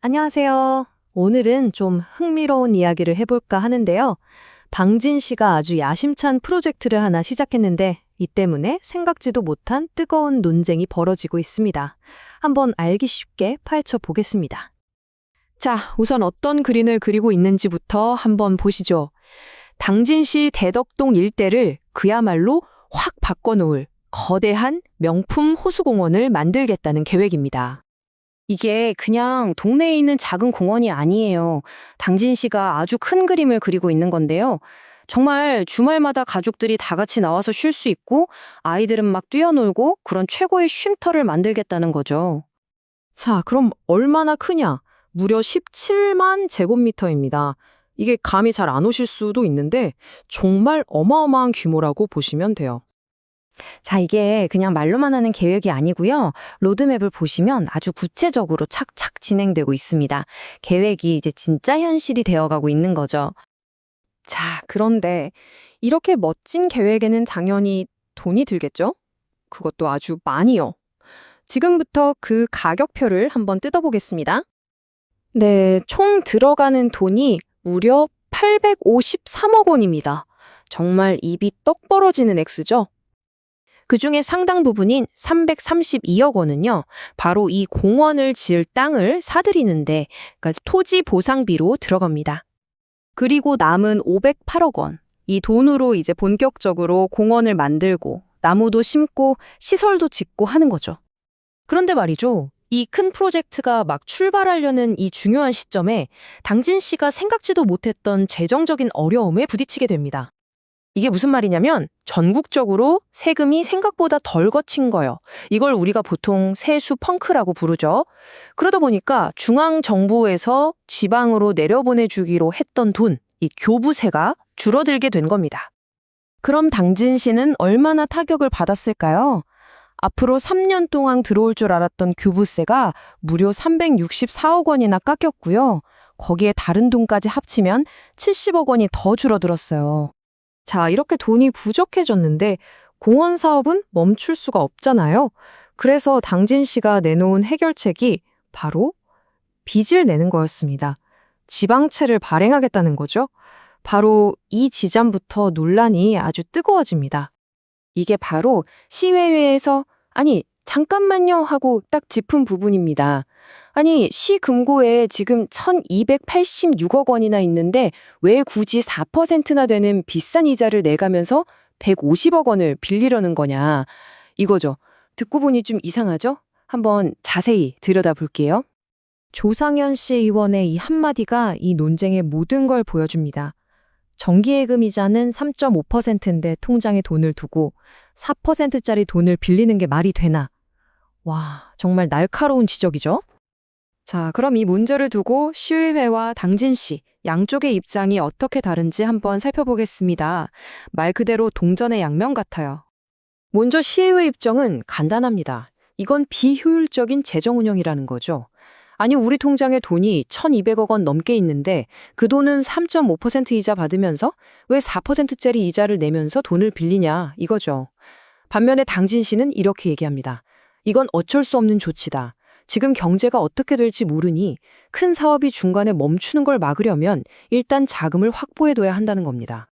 안녕하세요. 오늘은 좀 흥미로운 이야기를 해볼까 하는데요. 방진 씨가 아주 야심찬 프로젝트를 하나 시작했는데 이 때문에 생각지도 못한 뜨거운 논쟁이 벌어지고 있습니다. 한번 알기 쉽게 파헤쳐 보겠습니다. 자, 우선 어떤 그림을 그리고 있는지부터 한번 보시죠. 당진 씨 대덕동 일대를 그야말로 확 바꿔놓을 거대한 명품 호수공원을 만들겠다는 계획입니다. 이게 그냥 동네에 있는 작은 공원이 아니에요. 당진 씨가 아주 큰 그림을 그리고 있는 건데요. 정말 주말마다 가족들이 다 같이 나와서 쉴 수 있고 아이들은 막 뛰어놀고 그런 최고의 쉼터를 만들겠다는 거죠. 자, 그럼 얼마나 크냐? 무려 17만 제곱미터입니다. 이게 감이 잘 안 오실 수도 있는데 정말 어마어마한 규모라고 보시면 돼요. 자, 이게 그냥 말로만 하는 계획이 아니고요. 로드맵을 보시면 아주 구체적으로 착착 진행되고 있습니다. 계획이 이제 진짜 현실이 되어가고 있는 거죠. 자, 그런데 이렇게 멋진 계획에는 당연히 돈이 들겠죠? 그것도 아주 많이요. 지금부터 그 가격표를 한번 뜯어보겠습니다. 네, 총 들어가는 돈이 무려 853억 원입니다. 정말 입이 떡 벌어지는 액수죠? 그 중에 상당 부분인 332억 원은요, 바로 이 공원을 지을 땅을 사들이는데, 그러니까 토지 보상비로 들어갑니다. 그리고 남은 508억 원. 이 돈으로 이제 본격적으로 공원을 만들고, 나무도 심고, 시설도 짓고 하는 거죠. 그런데 말이죠. 이 큰 프로젝트가 막 출발하려는 이 중요한 시점에 당진 씨가 생각지도 못했던 재정적인 어려움에 부딪히게 됩니다. 이게 무슨 말이냐면 전국적으로 세금이 생각보다 덜 거친 거요. 이걸 우리가 보통 세수 펑크라고 부르죠. 그러다 보니까 중앙 정부에서 지방으로 내려보내주기로 했던 돈, 이 교부세가 줄어들게 된 겁니다. 그럼 당진 씨는 얼마나 타격을 받았을까요? 앞으로 3년 동안 들어올 줄 알았던 교부세가 무려 364억 원이나 깎였고요. 거기에 다른 돈까지 합치면 70억 원이 더 줄어들었어요. 자, 이렇게 돈이 부족해졌는데 공원 사업은 멈출 수가 없잖아요. 그래서 당진 씨가 내놓은 해결책이 바로 빚을 내는 거였습니다. 지방채를 발행하겠다는 거죠. 바로 이 지점부터 논란이 아주 뜨거워집니다. 이게 바로 시의회에서 아니 잠깐만요 하고 딱 짚은 부분입니다. 아니 시 금고에 지금 1286억 원이나 있는데 왜 굳이 4%나 되는 비싼 이자를 내가면서 150억 원을 빌리려는 거냐 이거죠. 듣고 보니 좀 이상하죠? 한번 자세히 들여다볼게요. 조상현 씨 의원의 이 한마디가 이 논쟁의 모든 걸 보여줍니다. 정기예금 이자는 3.5%인데 통장에 돈을 두고 4%짜리 돈을 빌리는 게 말이 되나? 와, 정말 날카로운 지적이죠? 자, 그럼 이 문제를 두고 시의회와 당진 씨 양쪽의 입장이 어떻게 다른지 한번 살펴보겠습니다. 말 그대로 동전의 양면 같아요. 먼저 시의회 입장은 간단합니다. 이건 비효율적인 재정 운영이라는 거죠. 아니, 우리 통장에 돈이 1,200억 원 넘게 있는데 그 돈은 3.5% 이자 받으면서 왜 4%짜리 이자를 내면서 돈을 빌리냐 이거죠. 반면에 당진 씨는 이렇게 얘기합니다. 이건 어쩔 수 없는 조치다. 지금 경제가 어떻게 될지 모르니 큰 사업이 중간에 멈추는 걸 막으려면 일단 자금을 확보해둬야 한다는 겁니다.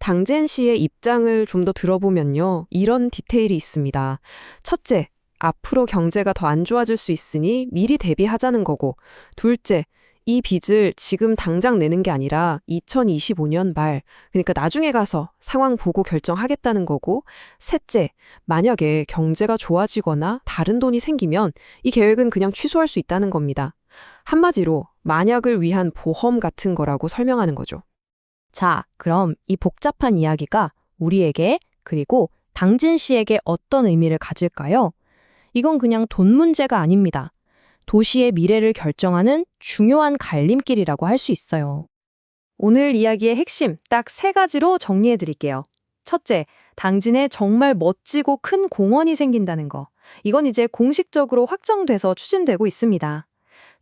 당진 씨의 입장을 좀 더 들어보면요. 이런 디테일이 있습니다. 첫째, 앞으로 경제가 더 안 좋아질 수 있으니 미리 대비하자는 거고. 둘째, 이 빚을 지금 당장 내는 게 아니라 2025년 말, 그러니까 나중에 가서 상황 보고 결정하겠다는 거고. 셋째, 만약에 경제가 좋아지거나 다른 돈이 생기면 이 계획은 그냥 취소할 수 있다는 겁니다. 한마디로 만약을 위한 보험 같은 거라고 설명하는 거죠. 자, 그럼 이 복잡한 이야기가 우리에게 그리고 당진 씨에게 어떤 의미를 가질까요? 이건 그냥 돈 문제가 아닙니다. 도시의 미래를 결정하는 중요한 갈림길이라고 할 수 있어요. 오늘 이야기의 핵심 딱 세 가지로 정리해 드릴게요. 첫째, 당진에 정말 멋지고 큰 공원이 생긴다는 거. 이건 이제 공식적으로 확정돼서 추진되고 있습니다.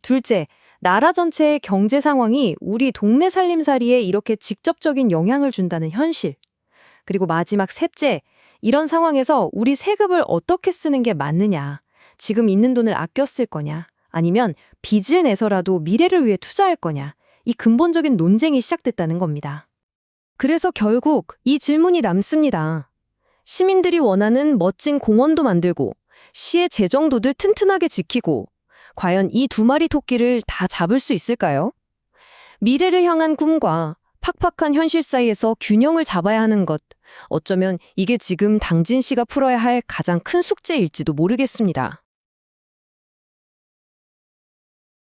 둘째, 나라 전체의 경제 상황이 우리 동네 살림살이에 이렇게 직접적인 영향을 준다는 현실. 그리고 마지막 셋째, 이런 상황에서 우리 세금을 어떻게 쓰는 게 맞느냐. 지금 있는 돈을 쓸 거냐. 아니면 빚을 내서라도 미래를 위해 투자할 거냐. 이 근본적인 논쟁이 시작됐다는 겁니다. 그래서 결국 이 질문이 남습니다. 시민들이 원하는 멋진 공원도 만들고 시의 재정도들 튼튼하게 지키고 과연 이 두 마리 토끼를 다 잡을 수 있을까요? 미래를 향한 꿈과 팍팍한 현실 사이에서 균형을 잡아야 하는 것. 어쩌면 이게 지금 당진 씨가 풀어야 할 가장 큰 숙제일지도 모르겠습니다.